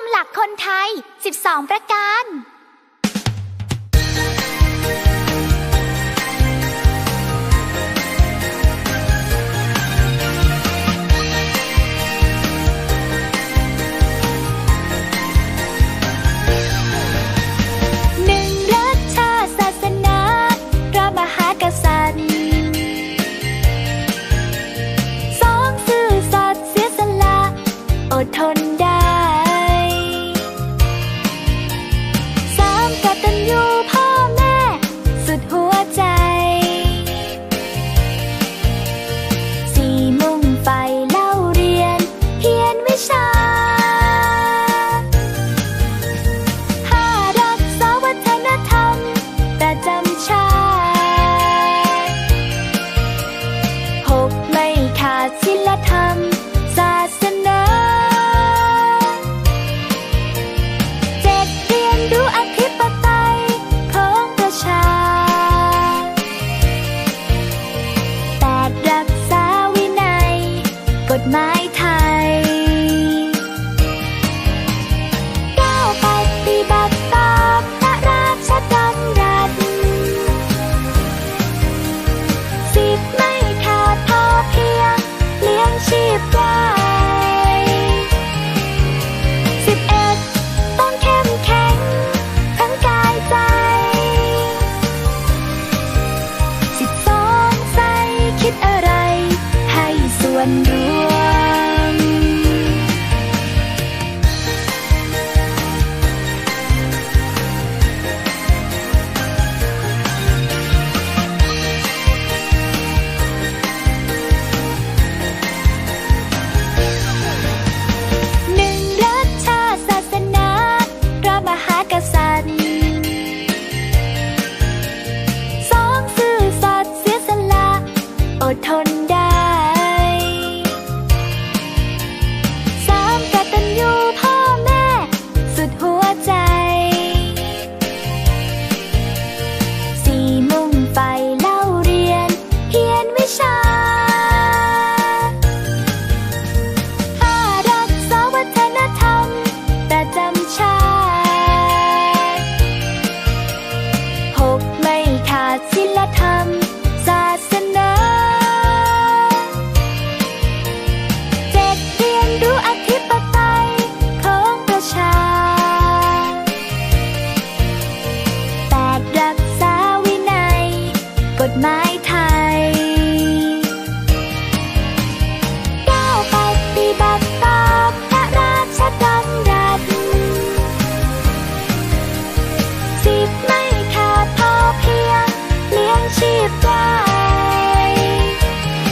มหลักคนไทย 12 ประการ ศิลธรรม ศาสนาเจ็ดเรียนรู้อภิปไตยของประชาแปดรักษาวินัย กฎหมาย นรวมหนึ่งรักชาศาสนาพระมหากษัตริย์ทนได้ กฎหมายไทย